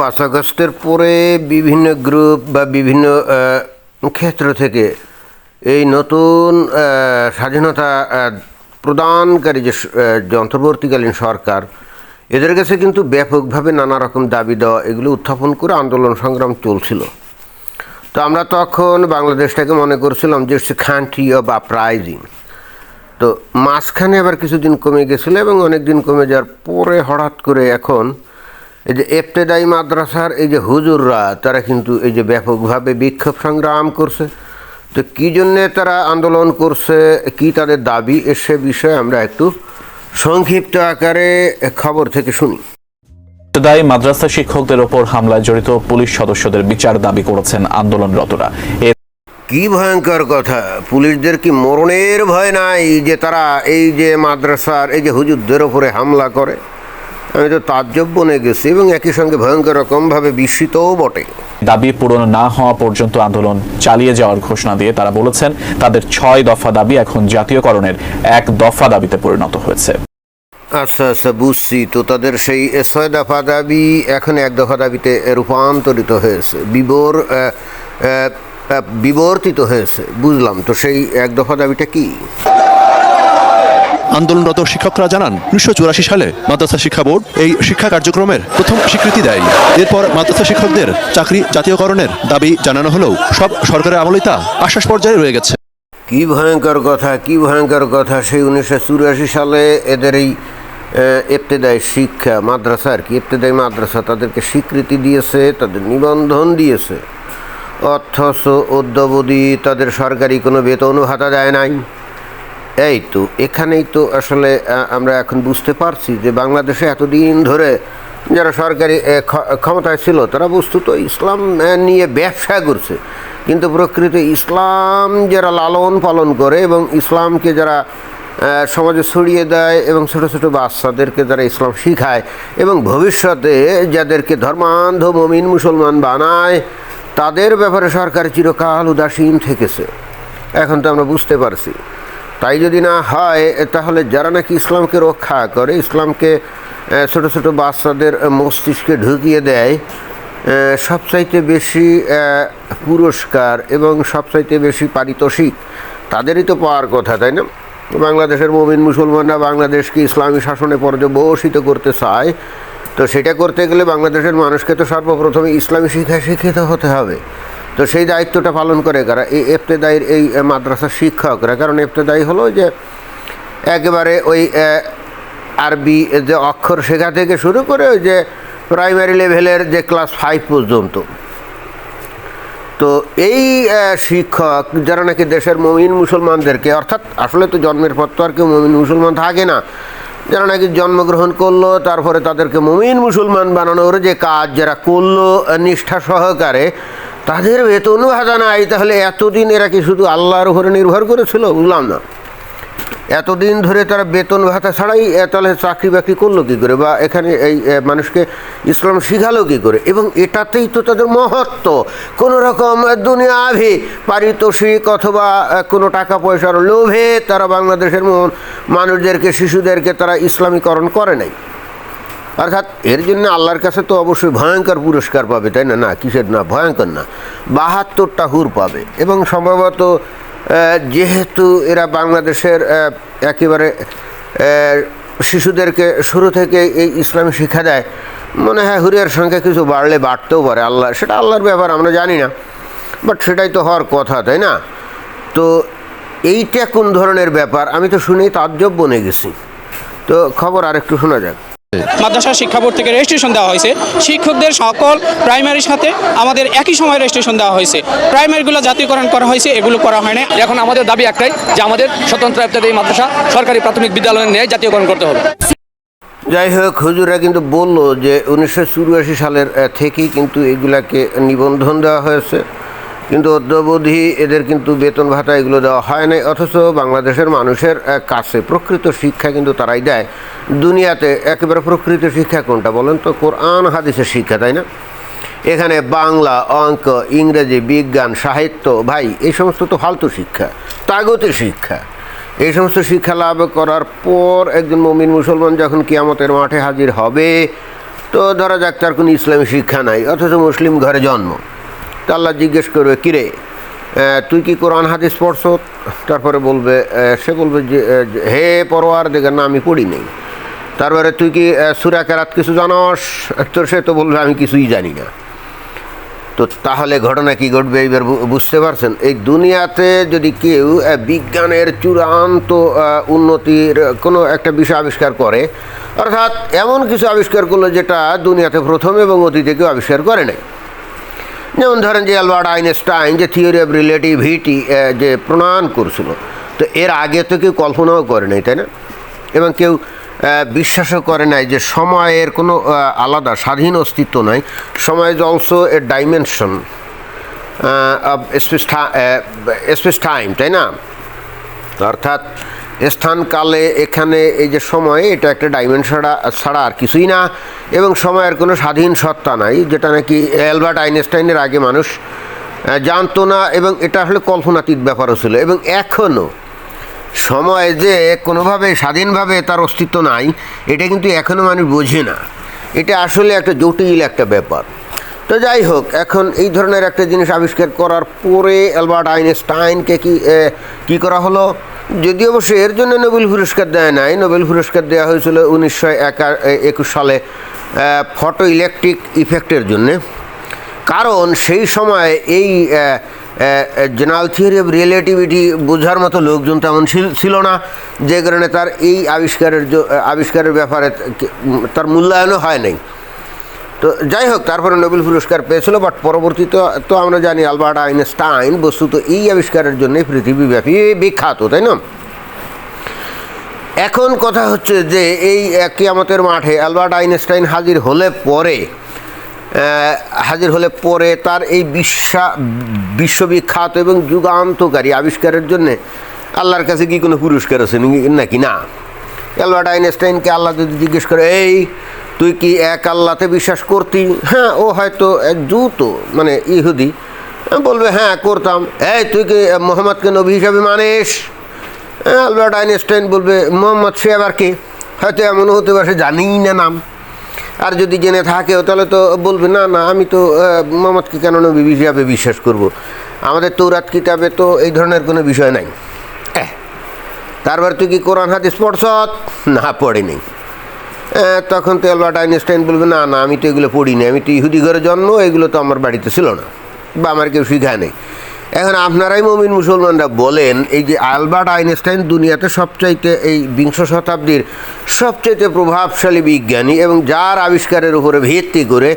পাঁচ আগস্টের পরে বিভিন্ন গ্রুপ বা বিভিন্ন ক্ষেত্র থেকে এই নতুন স্বাধীনতা প্রদানকারী যে স- আহ, যে অন্তর্বর্তীকালীন সরকার এদের কাছে কিন্তু ব্যাপকভাবে নানা রকম দাবি দেওয়া এগুলো উত্থাপন করে আন্দোলন সংগ্রাম চলছিল। তো আমরা তখন বাংলাদেশটাকে মনে করছিলাম যে সে কান্ট্রি অফ আপরাইজিং তো মাঝখানে আবার কিছুদিন কমে গেছিল এবং অনেক দিন কমে যাওয়ার পরে হঠাৎ করে এখন এই যে এফতেদাই মাদ্রাসার এই যে হুজুররা তারা কিন্তু এই যে ব্যাপকভাবে বিক্ষোভ সংগ্রাম করছে। তো কী জন্যে তারা আন্দোলন করছে? কি তাদের দাবি? সে বিষয়ে আমরা একটু সংক্ষিপ্ত আকারে খবর থেকে শুনি। দায়ী মাদ্রাসা শিক্ষকদের ওপর হামলায় জড়িত পুলিশ সদস্যদের বিচার দাবি করেছেন আন্দোলনরতরা। কি ভয়ঙ্কর কথা! পুলিশদের কি মরণের ভয় নাই যে তারা এই যে মাদ্রাসার এই যে হুজুরদের ওপরে হামলা করে? আমি তো তাজ্জব বনে গেছি এবং একই সঙ্গে ভয়ঙ্কর রকমভাবে বিস্মিতও বটে। দাবি পূরণ না হওয়া পর্যন্ত আন্দোলন চালিয়ে যাওয়ার ঘোষণা দিয়ে তারা বলেছেন তাদের ছয় দফা দাবি এখন জাতীয়করণের এক দফা দাবিতে পরিণত হয়েছে। আচ্ছা আচ্ছা বুঝছি। তো তাদের সেই ছয় দফা দাবি এখন এক দফা দাবিতে রূপান্তরিত হয়েছে বিবর বিবর্তিত হয়েছে বুঝলাম। তো সেই এক দফা দাবিটা কি? আন্দোলনরত শিক্ষকরা জানান, উনিশশো চুরাশি সালে মাদ্রাসা শিক্ষা বোর্ড এই শিক্ষা কার্যক্রমের প্রথম স্বীকৃতি দেয়। এরপর মাদ্রাসা শিক্ষকদের চাকরি জাতীয়করণের দাবি জানানো হলেও সব সরকারের আমলেই তা আশ্বাস পর্যায়ে রয়ে গেছে। কি ভয়ঙ্কর কথা, কি ভয়ঙ্কর কথা, সেই উনিশশো চুরাশি সালে এদের এই এফতেদায় শিক্ষা, মাদ্রাসা আর কি এফতেদায় মাদ্রাসা তাদেরকে স্বীকৃতি দিয়েছে, তাদের নিবন্ধন দিয়েছে। অথচ অদ্যাবধি তাদের সরকারি কোনো বেতন ভাতা দেয় নাই। এই তো, এখানেই তো আসলে আমরা এখন বুঝতে পারছি যে বাংলাদেশে এতদিন ধরে যারা সরকারি ক্ষ- ক্ষমতায় ছিল, তারা বস্তুত ইসলাম নিয়ে ব্যবসা করছে। কিন্তু প্রকৃত ইসলাম যারা লালন পালন করে এবং ইসলামকে যারা সমাজে ছড়িয়ে দেয় এবং ছোট ছোট বাচ্চাদেরকে যারা ইসলাম শিখায় এবং ভবিষ্যতে যাদেরকে ধর্মান্ধ মমিন মুসলমান বানায়, তাদের ব্যাপারে সরকার চিরকাল উদাসীন থেকেছে। এখন তো আমরা বুঝতে পারছি। তাই যদি না হয় তাহলে যারা নাকি ইসলামকে রক্ষা করে, ইসলামকে ছোট ছোট বাচ্চাদের মস্তিষ্কে ঢুকিয়ে দেয় সবচাইতে বেশি পুরস্কার এবং সবচাইতে বেশি পারিতোষিক, তাদেরই তো পাওয়ার কথা, তাই না? বাংলাদেশের মমিন মুসলমানরা বাংলাদেশকে ইসলামী শাসনে পর্যবসিত করতে চায়, তো সেটা করতে গেলে বাংলাদেশের মানুষকে তো সর্বপ্রথমে ইসলামী শিক্ষায় শিক্ষিত হতে হবে। তো সেই দায়িত্বটা পালন করে কারা? এই এফতেদায়ীর এই মাদ্রাসার শিক্ষকরা। কারণ এফতেদায়ী হলো যে একেবারে ওই আরবি যে অক্ষর শেখা থেকে শুরু করে ওই যে প্রাইমারি লেভেলের যে ক্লাস ফাইভ পর্যন্ত। তো এই শিক্ষক যারা নাকি দেশের মমিন মুসলমানদেরকে, অর্থাৎ আসলে তো জন্মের পর তো আর কেউ মমিন মুসলমান থাকে না যারা নাকি জন্মগ্রহণ করল, তারপরে তাদেরকে মুমিন মুসলমান বানানোর যে কাজ যারা করল, নিষ্ঠা সহকারে, তাদের বেতন ভাতা নাই। তাহলে এতদিন এরা কি শুধু আল্লাহর উপরে নির্ভর করেছিল? বুঝলাম না। এতদিন ধরে তারা বেতন ভাতা ছাড়াই তাহলে চাকরি বাকরি করল কী করে? বা এখানে এই মানুষকে ইসলাম শিখালো কী করে? এবং এটাতেই তো তাদের মহত্ব। কোনো রকম দুনিয়াভি পারিতোষিক অথবা কোনো টাকা পয়সার লোভে তারা বাংলাদেশের মন- মানুষদেরকে, শিশুদেরকে তারা ইসলামীকরণ করে নাই। অর্থাৎ এর জন্য আল্লাহর কাছে তো অবশ্যই ভয়ঙ্কর পুরস্কার পাবে, তাই না? না, কিসের না? ভয়ঙ্কর না। বাহাত্তরটা হুর পাবে। এবং সম্ভবত যেহেতু এরা বাংলাদেশের একেবারে শিশুদেরকে শুরু থেকে এই ইসলামী শিক্ষা দেয়, মনে হয় হুরিয়ার সংখ্যা কিছু বাড়লে বাড়তেও পারে। আল্লাহ, সেটা আল্লাহর ব্যাপার, আমরা জানি না। বাট সেটাই তো হওয়ার কথা, তাই না? তো এইটা কোন ধরনের ব্যাপার? আমি তো শুনেই তাজ্জব বনে গেছি। তো খবর আরেকটু শোনা যাক। মাদ্রাসা শিক্ষা বোর্ড থেকে রেজিস্ট্রেশন দেওয়া হয়েছে। শিক্ষকদের সকল প্রাইমারির সাথে আমাদের একই সময় রেজিস্ট্রেশন দেওয়া হয়েছে। প্রাইমারিগুলো জাতীয়করণ করা হয়েছে এগুলো করা হয় না এখন আমাদের দাবি একটাই যে আমাদের স্বতন্ত্র ইফতারি মাদ্রাসা সরকারি প্রাথমিক বিদ্যালয়ের ন্যায় জাতীয়করণ করতে হবে। যাই হোক হুজুরা কিন্তু বলল যে উনিশশো চুরাশি সালের থেকেই কিন্তু এগুলাকে নিবন্ধন দেওয়া হয়েছে। কিন্তু অদ্যাবধি এদের কিন্তু বেতন ভাতা এগুলো দেওয়া হয় নাই, অথচ বাংলাদেশের মানুষের কাছে প্রকৃত শিক্ষা কিন্তু তারাই দেয়। দুনিয়াতে একেবারে প্রকৃত শিক্ষা কোনটা বলেন তো? কোরআন, হাদিসের শিক্ষা, তাই না? এখানে বাংলা, অঙ্ক, ইংরেজি, বিজ্ঞান, সাহিত্য, ভাই, এই সমস্ত তো ফালতু শিক্ষা তাগতি শিক্ষা। এই সমস্ত শিক্ষা লাভ করার পর একজন মমিন মুসলমান যখন কিয়ামতের মাঠে হাজির হবে, তো ধরা যাক তার কোনো ইসলামী শিক্ষা নাই, অথচ মুসলিম ঘরে জন্ম। তো আল্লাহ জিজ্ঞেস করবে, কিরে তুই কি কোরআন, হাদিস পড়ছ? তারপরে বলবে সে বলবে যে হে পরোয়ার দেখে না, আমি পড়ি নেই। তারপরে, তুই কি সুরা কেরাত কিছু জানস? তোর সে তো বলবে, আমি কিছুই জানি না। তো তাহলে ঘটনা কি ঘটবে এইবার বুঝতে পারছেন? এই দুনিয়াতে যদি কেউ বিজ্ঞানের চূড়ান্ত উন্নতির কোনো একটা বিষয় আবিষ্কার করে, অর্থাৎ এমন কিছু আবিষ্কার করল যেটা দুনিয়াতে প্রথম এবং অতীতে কেউ আবিষ্কার করে নাই। যেমন ধরেন যে অ্যালবার্ট আইনস্টাইন যে থিওরি অফ রিলেটিভিটি যে প্রণয়ন করছিল, তো এর আগে তো কেউ কল্পনাও করে নাই, তাই না? এবং কেউ বিশ্বাসও করে নাই যে সময়ের কোনো আলাদা স্বাধীন অস্তিত্ব নাই। সময় is also a dimension of space space time তাই না? অর্থাৎ স্থানকালে এখানে এই যে সময়, এটা একটা ডাইমেনশন ছাড়া আর কিছুই না এবং সময়ের কোনো স্বাধীন সত্তা নাই, যেটা নাকি অ্যালবার্ট আইনস্টাইনের আগে মানুষ জানতো না এবং এটা আসলে কল্পনাতীত ব্যাপারও ছিল এবং এখনও সময় যে কোনোভাবে স্বাধীনভাবে তার অস্তিত্ব নাই, এটা কিন্তু এখনও মানুষ বোঝে না। এটা আসলে একটা জটিল একটা ব্যাপার। তো যাই হোক, এখন এই ধরনের একটা জিনিস আবিষ্কার করার পরে অ্যালবার্ট আইনস্টাইনকে কি কি করা হলো? যদি অবশ্য এর জন্য নোবেল পুরস্কার দেয় নাই, নোবেল পুরস্কার দেওয়া হয়েছিল উনিশশো একুশ সালে ফটো ইলেকট্রিক ইফেক্টের জন্যে। কারণ সেই সময় এই জেনারেল থিওরি অফ রিলেটিভিটি বোঝার মতো লোকজন তেমন ছিল না, যে কারণে তার এই আবিষ্কারের আবিষ্কারের ব্যাপারে তার মূল্যায়নও হয় নাই। তো যাই হোক, তারপরে নোবেল পুরস্কার পেয়েছিল বাট পরবর্তীতে তো আমরা জানি আলবার্ট আইনস্টাইন বস্তুত এই আবিষ্কারের জন্য পৃথিবীব্যাপী বিখ্যাত, তাই না? এখন কথা হচ্ছে যে এই কিয়ামতের মাঠে আলবার্ট আইনস্টাইন হাজির হলে পরে হাজির হলে পরে তার এই বিশ্বা, বিশ্ববিখ্যাত এবং যুগান্তকারী আবিষ্কারের জন্য আল্লাহর কাছে কি কোনো পুরস্কার আছে নাকি- না? অ্যালবার্ট আইনস্টাইনকে আল্লাহ যদি জিজ্ঞেস করে, এই তুই কি এক আল্লাহতে বিশ্বাস করতি? হ্যাঁ ও হয়তো জুতো মানে ইহুদি। বলবে হ্যাঁ করতাম। এই তুই কি মোহাম্মদকে নবী হিসাবে মানিস? আলবার্ট আইনস্টাইন বলবে মোহাম্মদ সে আবার কে? হয়তো এমন হতে পারে জানিই না নাম। আর যদি জেনে থাকেও তাহলে তো বলবে না না আমি তো মোহাম্মদকে কেন নবী হিসাবে বিশ্বাস করব। আমাদের তৌরাত কিতাবে তো এই ধরনের কোনো বিষয় নাই। তারপর তুই কি কোরআন হাদিস পড়ছ না পড়িনি আহ, তখন তো অ্যালবার্ট আইনস্টাইন বলবে, না না, আমি তো এগুলো পড়িনি। আমি তো ইহুদি ঘরে জন্ম, এগুলো তো আমার বাড়িতে ছিল না বা আমার কেউ শিখায় নেই। এখন আপনারাই মমিন মুসলমানরা বলেন, এই যে আলবার্ট আইনস্টাইন দুনিয়াতে সবচাইতে এই বিংশ শতাব্দীর সবচাইতে প্রভাবশালী বিজ্ঞানী এবং যার আবিষ্কারের উপরে ভিত্তি করে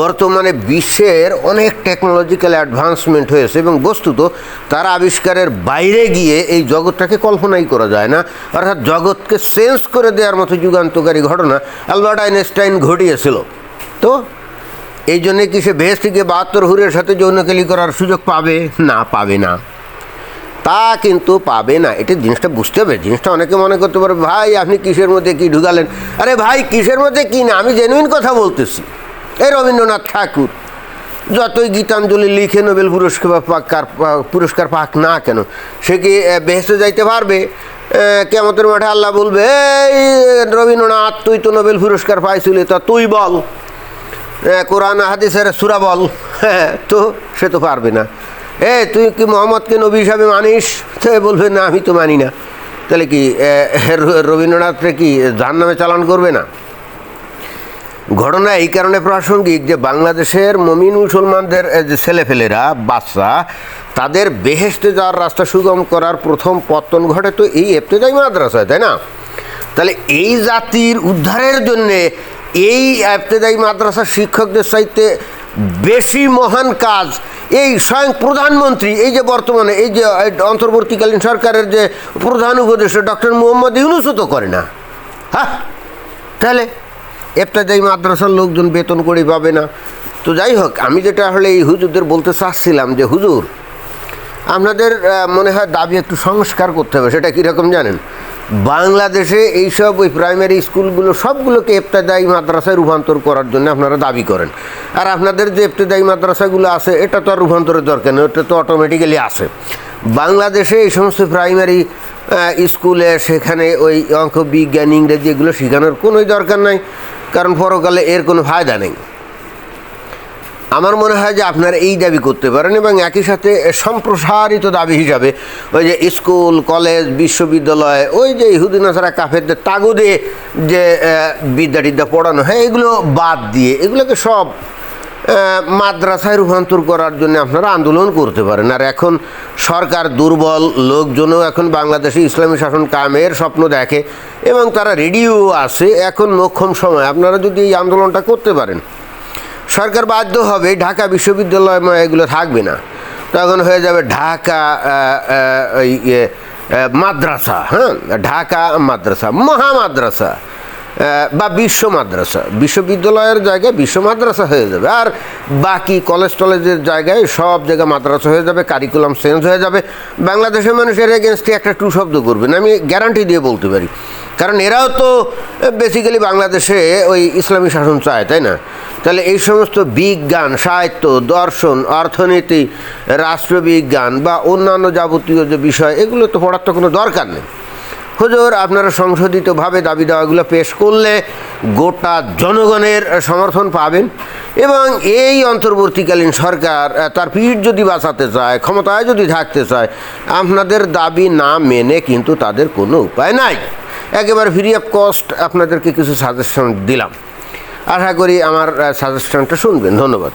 বর্তমানে বিশ্বের অনেক টেকনোলজিক্যাল অ্যাডভান্সমেন্ট হয়েছে এবং বস্তুত তার আবিষ্কারের বাইরে গিয়ে এই জগৎটাকে কল্পনাই করা যায় না। অর্থাৎ জগৎকে সেন্স করে দেওয়ার মতো যুগান্তকারী ঘটনা আলবার্ট আইনস্টাইন ঘটিয়েছিল। তো এই জন্যে কি সে ভেস থেকে বাহাত্তর হুরের সাথে যৌনকেলি করার সুযোগ পাবে? না পাবে না। তা কিন্তু পাবে না। এটা জিনিসটা বুঝতে হবে। জিনিসটা অনেকে মনে করতে পারে, ভাই, আপনি কিসের মধ্যে কি ঢুকালেন? আরে ভাই, কিসের মধ্যে কি না? আমি জেনুইন কথা বলতেছি। এই রবীন্দ্রনাথ ঠাকুর, যতই গীতাঞ্জলি লিখে নোবেল পুরস্কার পুরস্কার পাক না কেন, সে কি বেহেসে যাইতে পারবে? কেমতের মাঠে আল্লাহ বলবে, এই রবীন্দ্রনাথ, তুই তো নোবেল পুরস্কার পাইছিলি, তা তুই বল। কোরআন, হাদিসের সুরা বল। হ্যাঁ তো সে তো পারবে না। এ, তুই কি মোহাম্মদকে নবী হিসাবে মানিস? সে বলবে, না, আমি তো মানি না। তাহলে কি রবীন্দ্রনাথকে কি জাহান নামে চালান করবে না? ঘটনা এই কারণে প্রাসঙ্গিক যে বাংলাদেশের মমিন মুসলমানদের যে ছেলেফেলেরা বাচ্চা, তাদের বেহেস্তে যাওয়ার রাস্তা সুগম করার প্রথম পত্তন ঘটে তো এই এফতেদাই মাদ্রাসায়, তাই না? তাহলে এই জাতির উদ্ধারের জন্যে এই এফতেদাই মাদ্রাসার শিক্ষকদের সাহিত্যে বেশি মহান কাজ, এই স্বয়ং প্রধানমন্ত্রী, এই যে বর্তমানে, এই যে অন্তর্বর্তীকালীন সরকারের যে প্রধান উপদেষ্টা ডক্টর মোহাম্মদ ইউনুসও তো করে না। হ্যাঁ? তাহলে এফতেদাই মাদ্রাসার লোকজন বেতন করে পাবে না। তো যাই হোক, আমি যেটা হলে এই হুজুরদের বলতে চাচ্ছিলাম যে, হুজুর, আপনাদের মনে হয় দাবি একটু সংস্কার করতে হবে, সেটা কীরকম জানেন? বাংলাদেশে এইসব ওই প্রাইমারি স্কুলগুলো সবগুলোকে এফতেদায়ী মাদ্রাসায় রূপান্তর করার জন্য আপনারা দাবি করেন। আর আপনাদের যে এফতেদায়ী মাদ্রাসাগুলো আছে, এটা তো আর রূপান্তরের দরকার নেই, ওটা তো অটোমেটিক্যালি আছে। বাংলাদেশে এই সমস্ত প্রাইমারি স্কুলে সেখানে ওই অঙ্ক, বিজ্ঞান, ইংরেজি এগুলো শেখানোর কোনোই দরকার নাই, কারণ পরকালে এর কোনো ফায়দা নেই। আমার মনে হয় যে আপনারা এই দাবি করতে পারেন এবং একই সাথে সম্প্রসারিত দাবি হিসাবে ওই যে স্কুল, কলেজ, বিশ্ববিদ্যালয়, ওই যে ইহুদিনাসারা কাফেরদের তাগুদে যে বিদ্যা টিদ্যা পড়ানো, হয়, এগুলো বাদ দিয়ে, এগুলোকে সব মাদ্রাসায় রূপান্তর করার জন্য আপনারা আন্দোলন করতে পারেন। আর এখন সরকার দুর্বল, লোকজনও এখন বাংলাদেশে ইসলামী শাসন কামের স্বপ্ন দেখে এবং তারা রেডিও আছে, এখন মোক্ষম সময়। আপনারা যদি এই আন্দোলনটা করতে পারেন। সরকার বাধ্য হবে ঢাকা বিশ্ববিদ্যালয় এগুলো থাকবে না। তখন হয়ে যাবে ঢাকা ইয়ে, মাদ্রাসা হ্যাঁ? ঢাকা মাদ্রাসা মহা মাদ্রাসা বা বিশ্ব মাদ্রাসা। বিশ্ববিদ্যালয়ের জায়গায় বিশ্ব মাদ্রাসা হয়ে যাবে। আর বাকি কলেজ টলেজের জায়গায় সব জায়গায় মাদ্রাসা হয়ে যাবে কারিকুলাম চেঞ্জ হয়ে যাবে। বাংলাদেশের মানুষের এগেনস্টে একটা টু শব্দ করবেন আমি গ্যারান্টি দিয়ে বলতে পারি। কারণ এরাও তো বেসিক্যালি বাংলাদেশে ওই ইসলামী শাসন চায়, তাই না? তাহলে এই সমস্ত বিজ্ঞান, সাহিত্য, দর্শন, অর্থনীতি, রাষ্ট্রবিজ্ঞান বা অন্যান্য যাবতীয় যে বিষয়, এগুলো তো পড়ার তো কোনো দরকার নেই। হুজুর, আপনারা সংশোধিতভাবে দাবি দাওয়াগুলো পেশ করলে গোটা জনগণের সমর্থন পাবেন এবং এই অন্তর্বর্তীকালীন সরকার তার পিঠ যদি বাঁচাতে চায়, ক্ষমতায় যদি থাকতে চায়, আপনাদের দাবি না মেনে কিন্তু তাদের কোনো উপায় নাই। একেবারে ফ্রি অফ কস্ট আপনাদেরকে কিছু সাজেশন দিলাম। আশা করি আমার সাজেশনটা শুনবেন। ধন্যবাদ।